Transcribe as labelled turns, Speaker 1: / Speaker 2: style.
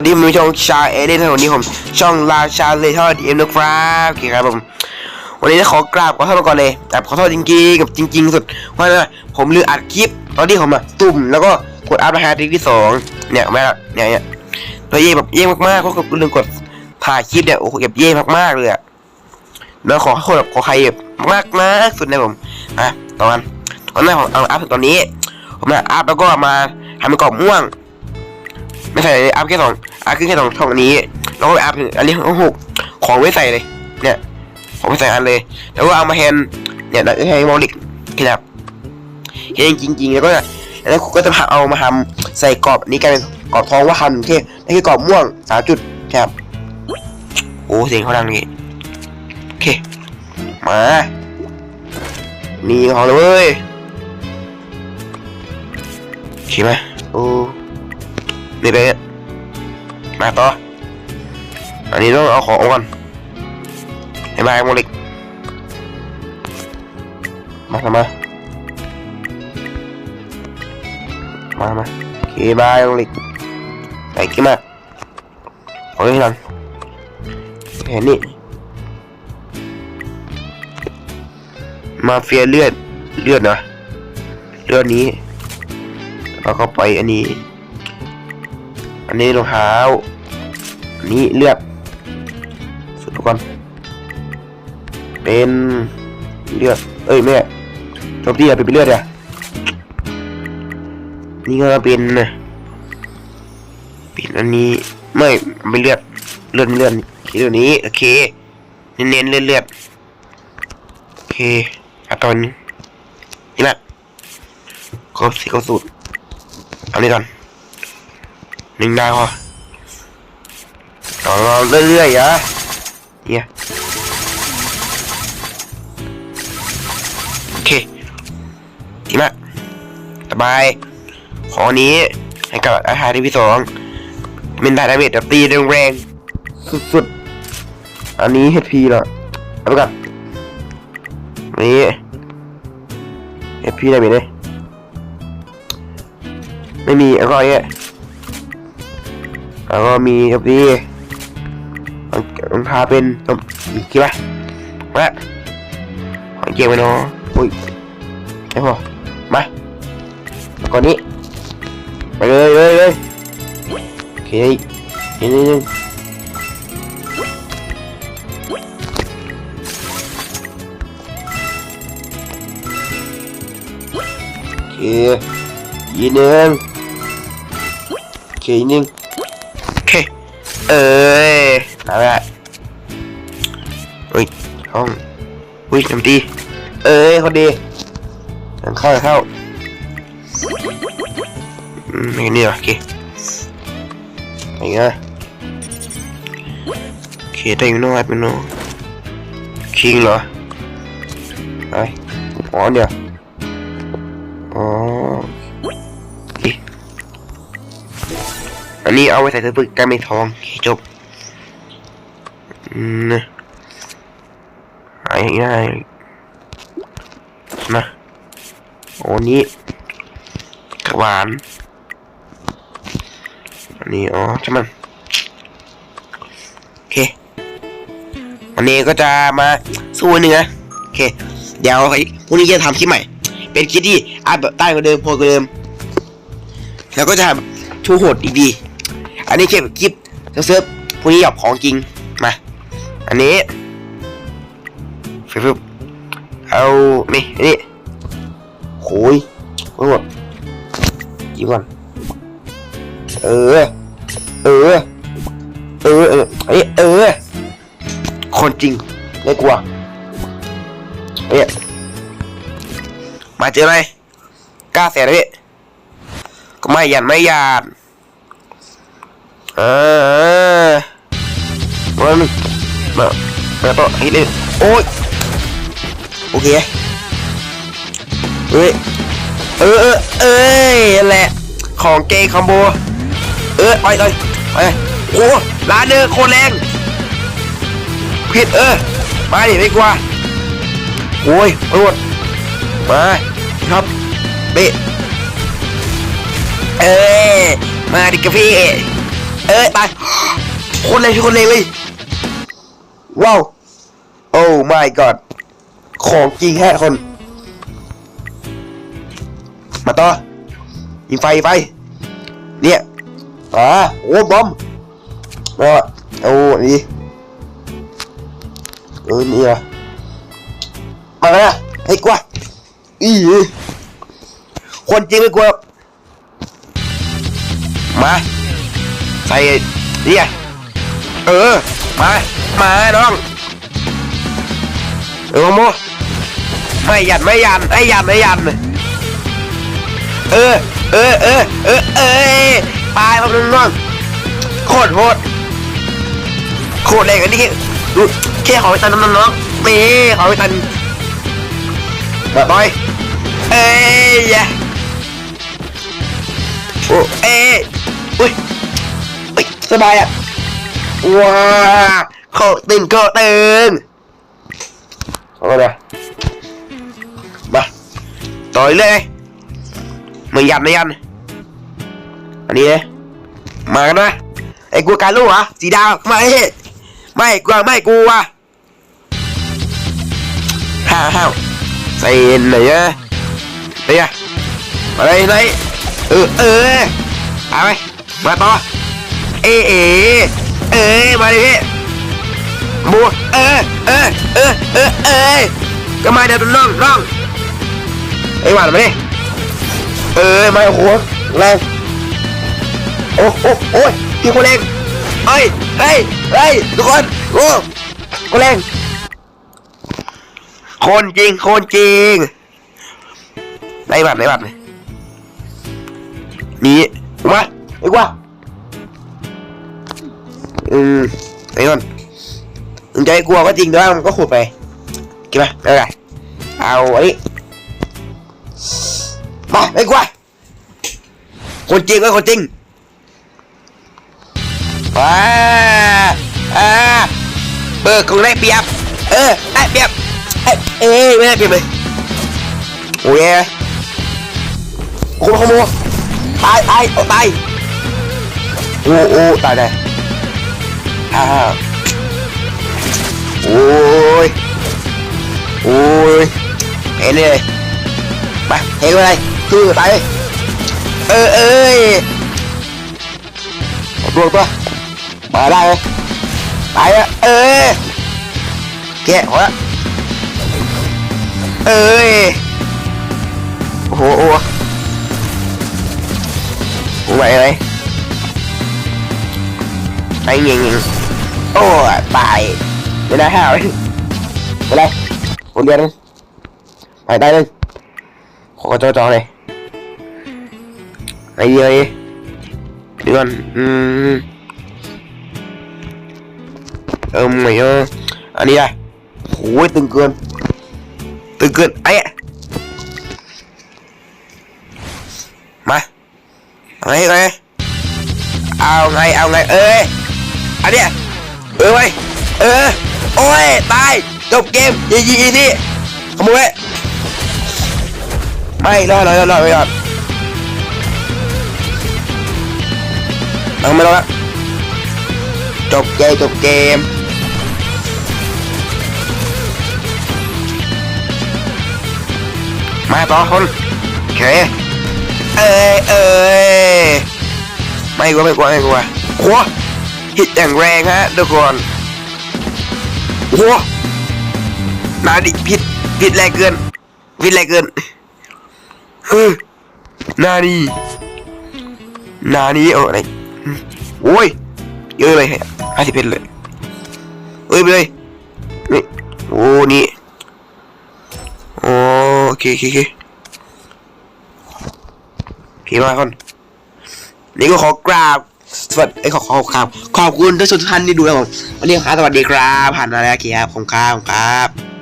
Speaker 1: วันนี้ผมมีช่องชาเอเดนวันนี้ผมช่องราชาเลทอดีเอ็มนะครับโอเคครับผมวันนี้จะขอกราบขอโทษมาก่อนเลยแต่ขอโทษจริงๆกับจริง ๆ สุดเพราะว่าผมลืมอัดคลิปตอนที่ผมอะตุ่มแล้วก็กดอัพรหัสที่สองเนี่ยไม่เนี่ยเนี่ยแล้วเย่แบบเย่มากๆเพราะลืมกดถ่ายคลิปเนี่ยโอ้โหเก็บเย่มากๆเลยอะแล้วขอโทษแบบขอใครแบบมากมากสุดนะผมอะตอนตอนนั้นผมเอาอัพตอนนี้ ผมเนี่ยอัพแล้วก็มาทำเป็นกรอบม่วง ไม่ใส่อัพแค่สองอัพขึ้นแค่สองช่องนี้แล้วก็ไปอัพอันนี้ของหกของไว้ใส่เลยเนี่ยของไว้ใส่อันเลย แล้วก็เอามาแทนเนี่ยแล้วให้มอลิกที่แบเห็นจริงๆแล้วก็แล้วก็จะเอามาทำใส่กรอบนี้กลายเป็นกรอบทองว่าทำแค่นี่คือกรอบม่วงสามจุดครับโอ้เสียงเขาดังนี่โอเคมานี่ของเลยเว้ยโอเคไหมโอ้ นี่เลยมาต่อ อันนี้ต้องเอาของก่อนให้มาไอ้โมลิกมาทำมามามาโอเคบายโมลิกใส่กี่มาขอให้ทันแค่นี้มาเฟียเลือดเลือดนะเลือดนี้แล้วก็ไปอันนี้ อันนี้รองเท้าอันนี้เลือดสุดทุกคนเป็นเลือดเอ้ยแม่จบที่อะเป็นเลือดอะนี่ก็เป็นเป็นอันนี้ไม่เป็นเลือดเลือดเลือดเลือดนี้โอเคเน้นๆเลือดเลือดโอเคอะตอนนี้นี่แหละครบสี่ครบสูตรเอานี้ก่อน หนึ่งดาวพอต่อเราเรื่อยๆอะเนี่ยโอเคดีมากสบายของนี้ให้กับอาหารที่พี่สองเป็นดาเมจแบบตีแรงๆสุดๆ อันนี้ HP เหรอเอาไปกันนี้ HP ได้ไหมเนี่ยไม่มีแล้วก็อันเนี้ย แล้วก็มีครับพี่รองเท้าเป็นอีกกี่ปะมาของเกมไปเนาะอุ้ยไอ้พอมาก่อนนี้ไปเลยเลยเลยโอเคนิดนึงโอเคยีนึงโอเคอีนึง เอ้ยเอาละอุ้ยห้องอุ้ยทำดี เอ้ยคนดีเข้าเข้าอืมไม่นี่เหรอโอเคอะไรเงี้ยโอเคได้อยู่นอยเป็นโนคิงเหรอไออ๋อเดี๋ยวอ๋อ อันนี้เอาไว้ใส่เสื้อฝึกการไม่ทองจบนะหายง่ายนะโอ้นี้กระหวานอันนี้อ๋อใช่มันโอเคอันนี้ก็จะมาสู้เนื้อโอเค เดี๋ยวไอ้พรุ่งนี้จะทำคลิปใหม่ เป็นคลิปที่อัพแบบใต้กว่าเดิมโพกว่าเดิม แล้วก็จะชูโหดอีกดี อันนี้แค่คลิปเซิร์ฟพวกนี้หยอบของจริงมา อันนี้ฟึบๆเอานี่นนี้โอ้ยโอ้ยหมดจิ้มก่อนเออ เออ เออ เออไอเออ คนจริงไม่กลัวเอ้ยมาเจออะไรกล้าเสียเลยก็ไม่หยันไม่หยาด เออมาหนึ่งมามาต่อให้เล่นโอ้ยโอเคเฮ้ยเออเออเอ้ยแหละของเกย์คอมโบเออไปเลยไปโอ้ร้านเนื้อโคตรแรงผิดเออมาดิไม่กลัวโอ้ยไปหมดมาครับเบะเอ้มาดิกาแฟ เอ้ยตายคนเลยคนเลยเลยว้าว โอ้ my god ของจริงแค่คน มาต่อยิงไฟไฟเนี่ยอ่าโอ้บอมมาโอ้นี่เออนี่เหรอมาเลยนะไอ้กว่าอีคนจริงไม่กลัวมา ใส่เนี่ยเออ มา มาน้องเออโมไม่ยันไม่ยันไอ้ยันไอ้ยันเออเออเออเออเออตายมาเป็นน้องโคตรโหดโคตรแรงอันนี้แค่ดูแค่ขอไปตันน้องๆนี่ขอไปตันบอยเอ้ยโอ้เอ้ยอุ้ย สบายอะว้าโคตรตึงโคตรตึงเอาเลยมาต่อยเลยไม่ยันไม่ยันอันนี้เลยมากันนะไอ้กลัวการลูกเหรอสีดาวไม่ไม่กลัวไม่กลัวห้าวห้าวใส่ไหนอะไหนอะอะไรไหนเออเออเอาไปมาต่อ เอเอเอมาดิพี่บัวเออเออเออเออเออก็มาเดี๋ยวน้องน้องไอ้หวานมาดิเออมาโอ้โหแรงโอ้โอ้โอ้ยพี่คนแรงเฮ้ยเฮ้ยเฮ้ยทุกคนโอ้คนแรงคนจริงคนจริงไหนบัตรไหนบัตรนี่มาไอ้กว่า อืมไอ้นนท์มึงจะให้กลัวก็จริงแต่ว่ามันก็ขุดไปกินไหมไม่เป็นไรเอาอันนี้มาไอ้กว่าคนจริงก็คนจริงว้าอ่าเบิกของได้เปรียบเออได้เปรียบเอ้ยเอ้ไม่ได้เปรียบเลยโอ้ยโอ้โหโมตายตายตายโอ้โอ้ตายได้ ฮ่าโอ้ยโอ้ยเห็นเลยไปเห็นอะไรคือตายเออเอ้ยตัวตัวมาได้เลยตายแล้วเออแกะหัวเอ้ยโอ้โหโอ้ไหวไหมไอ้เงียเงี้ย โอ้ตายไม่ได้ห้าวไม่ได้คนเดียวนึงไปได้เลยขอจอจอเลยไอ้เหี้ยไอ้เดี๋ยวก่อนอืมเออไม่เอออันนี้ได้โอ้ยตึงเกิน ตึงเกินไอ้มาไงไงเอาไงเอาไงเอ้ยอันเนี้ย เออไว้เออ โอ้ย ตาย จบเกมยียีนี่ขโมยไม่รอดรอดรอดรอดไม่รอดเอาไม่รอดละจบเกมจบเกมมาต่อคนโอเคเอ้ยเอ้ยไม่กลัวไม่กลัวไม่กลัวโอ้ หิดอย่างแรงฮะทุกคนโอ้นาดิผิดผิดแรงเกินผิดแรงเกินเฮ้ยนาดีนาดีเอาอะไรโอ้ยเยอะเลยห้าสิบเพชรเลยเอ้ยไปเลยนี่โอ้นี่โอเคโอเคโอเคพี่มาคนนี่ก็ขอกราบ สวัสดีขอขอขอขอบขอบคุณทุกท่านที่ดูแล้วผมวันนี้ครับสวัสดีครับผ่านมาแล้วครับขอบคุณครับขอบคุณครับ